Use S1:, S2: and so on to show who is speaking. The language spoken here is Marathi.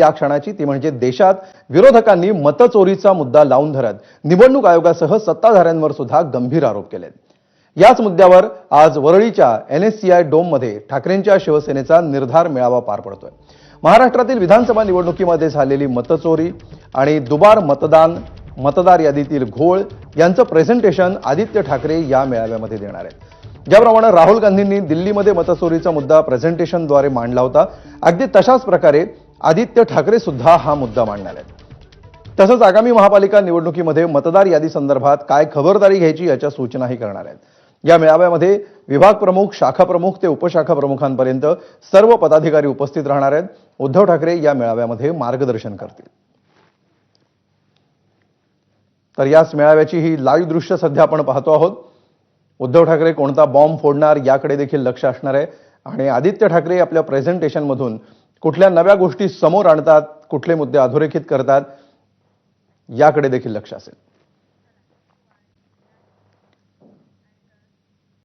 S1: या क्षणाची ती म्हणजे देशात विरोधकांनी मतचोरीचा मुद्दा लावून धरत निवडणूक आयोगासह सत्ताधाऱ्यांवर सुद्धा गंभीर आरोप केलेत. याच मुद्द्यावर आज वरळीच्या एन एस सी आय डोममध्ये ठाकरेंच्या शिवसेनेचा निर्धार मेळावा पार पडतोय. महाराष्ट्रातील विधानसभा निवडणुकीमध्ये झालेली मतचोरी आणि दुबार मतदान मतदार यादीतील घोळ यांचं प्रेझेंटेशन आदित्य ठाकरे या मेळाव्यामध्ये देणार आहेत. ज्याप्रमाणे राहुल गांधींनी दिल्लीमध्ये मतचोरीचा मुद्दा प्रेझेंटेशनद्वारे मांडला होता. अगदी तशाच प्रकारे आदित्य ठाकरे सुद्धा हा मुद्दा मांडणार आहेत. तसंच आगामी महापालिका निवडणुकीमध्ये मतदार यादी संदर्भात काय खबरदारी घ्यायची याच्या सूचनाही करणार आहेत. या मेळाव्यामध्ये विभाग प्रमुख शाखा प्रमुख ते उपशाखा प्रमुखांपर्यंत सर्व पदाधिकारी उपस्थित राहणार आहेत. उद्धव ठाकरे या मेळाव्यामध्ये मार्गदर्शन करतील. तर याच मेळाव्याची ही लाईव्ह दृश्य सध्या आपण पाहतो आहोत. उद्धव ठाकरे कोणता बॉम्ब फोडणार याकडे देखील लक्ष असणार आहे. आणि आदित्य ठाकरे आपल्या प्रेझेंटेशनमधून कुठल्या नव्या गोष्टी समोर आणतात कुठले मुद्दे अधोरेखित करतात याकडे देखील लक्ष असेल.